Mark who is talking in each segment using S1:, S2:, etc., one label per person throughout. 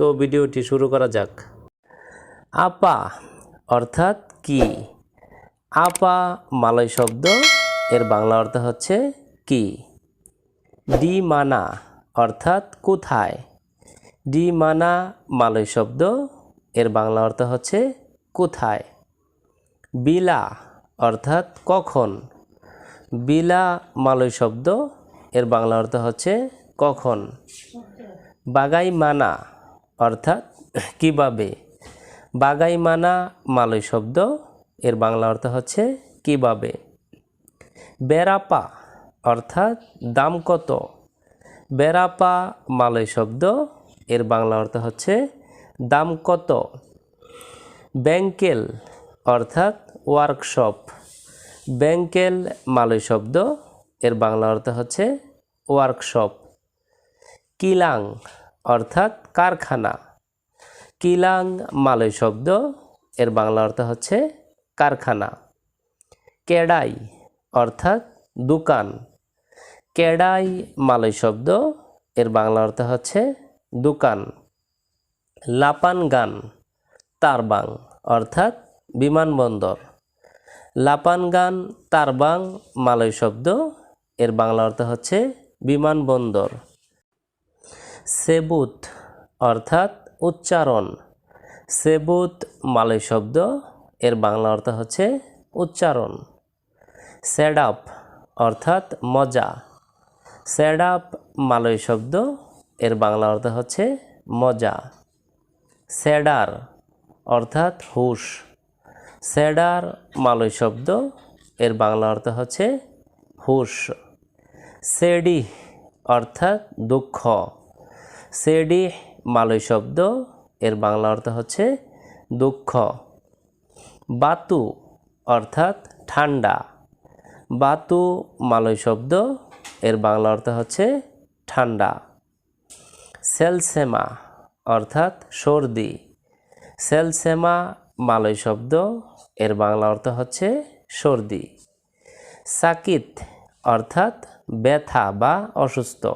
S1: তো ভিডিওটি শুরু করা যাক। আপা অর্থাৎ কি? আপা মালয় শব্দ, এর বাংলা অর্থ হচ্ছে কি? ডি মানা অর্থাৎ কোথায়? ডি মানা মালয় শব্দ, এর বাংলা অর্থ হচ্ছে কোথায়? বিলা অর্থাৎ কখন? বিলা মালয় শব্দ, এর বাংলা অর্থ হচ্ছে কখন? বাগাই মানা অর্থাৎ কীভাবে? বাগাই মানা মালয় শব্দ, এর বাংলা অর্থ হচ্ছে কীভাবে? বেরাপা অর্থাৎ দাম কত? বেরাপা মালয় শব্দ, এর বাংলা অর্থ হচ্ছে দাম কত? ব্যাংকেল অর্থাৎ ওয়ার্কশপ, ব্যাংকেল মালয় শব্দ, এর বাংলা অর্থ হচ্ছে ওয়ার্কশপ। কিলাং অর্থাৎ কারখানা। কিলাং মালয় শব্দ, এর বাংলা অর্থ হচ্ছে কারখানা। কেডাই অর্থাৎ দোকান। কেডাই মালয় শব্দ, এর বাংলা অর্থ হচ্ছে দোকান। লাপান গান, তারবাং অর্থাৎ বিমানবন্দর। লাপানগান তারবাং মালয় শব্দ, এর বাংলা অর্থ হচ্ছে বিমানবন্দর। সেবুত অর্থাৎ উচ্চারণ। সেবুত মালয় শব্দ, এর বাংলা অর্থ হচ্ছে উচ্চারণ। স্যাডাপ অর্থাৎ মজা। স্যাডাপ মালয় শব্দ, এর বাংলা অর্থ হচ্ছে মজা। স্যাডার অর্থাৎ হুশ। স্যাডার মালয় শব্দ, এর বাংলা অর্থ হচ্ছে হুশ। সেডি অর্থাৎ দুঃখ। সেডি মালয় শব্দ, এর বাংলা অর্থ হচ্ছে দুঃখ। বাতু অর্থাৎ ঠান্ডা। বাতু মালয় শব্দ, এর বাংলা অর্থ হচ্ছে ঠান্ডা। সেলসেমা অর্থাৎ সর্দি। সেলসেমা মালয় শব্দ, এর বাংলা অর্থ হচ্ছে সর্দি। সাকিত অর্থাৎ ব্যথা বা অসুস্থ।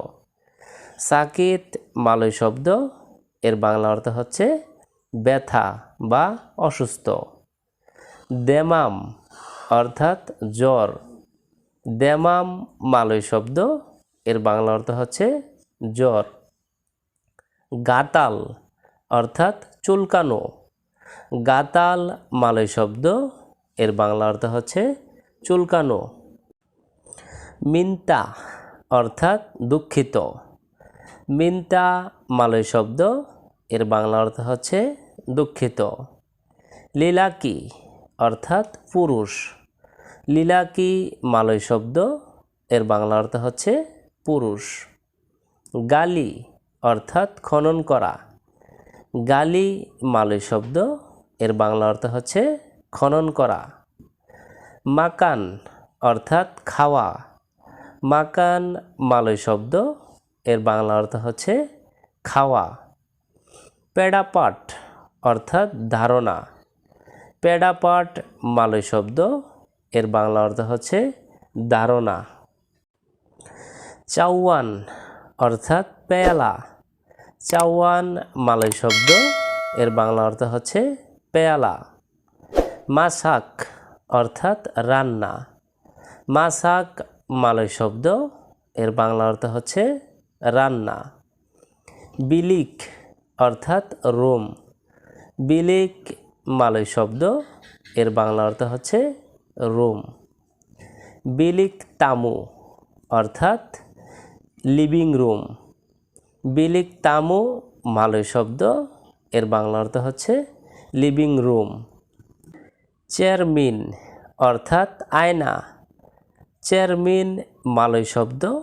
S1: সাকিত মালয় শব্দ, এর বাংলা অর্থ হচ্ছে ব্যথা বা অসুস্থ। দেমাম অর্থাৎ জ্বর। দেমাম মালয় শব্দ, এর বাংলা অর্থ হচ্ছে জ্বর। গাতাল অর্থাৎ চুলকানো। গাতাল মালয় শব্দ, এর বাংলা অর্থ হচ্ছে চুলকানো। মিন্তা অর্থাৎ দুঃখিত। মিন্তা মালয় শব্দ, এর বাংলা অর্থ হচ্ছে দুঃখিত। লীলাকি অর্থাৎ পুরুষ। লীলাকি মালয় শব্দ, এর বাংলা অর্থ হচ্ছে পুরুষ। গালি অর্থাৎ খনন করা। গালি মালয় শব্দ, এর বাংলা অর্থ হচ্ছে খনন করা। মাকান অর্থাৎ খাওয়া। মাকান মালয় শব্দ এর বাংলা অর্থ হচ্ছে খাওয়া। পেডাপাট অর্থাৎ ধারণা। পেডাপাট মালয় শব্দ, এর বাংলা অর্থ হচ্ছে ধারণা। চাওয়ান অর্থাৎ পেয়ালা। চাওয়ান মালয় শব্দ, এর বাংলা অর্থ হচ্ছে পেয়ালা। মাসাক অর্থাৎ রান্না। মাসাক মালয় শব্দ, এর বাংলা অর্থ হচ্ছে রান্না। বিলিক অর্থাৎ রোম। বিলিক মালয় শব্দ, এর বাংলা অর্থ হচ্ছে রোম। বিলিক তামু অর্থাৎ লিভিং রুম। বিলিক তামু মালয় শব্দ, এর বাংলা অর্থ হচ্ছে লিভিং রুম। চেয়ারমিন অর্থাৎ আয়না। চেয়ারমিন মালয় শব্দ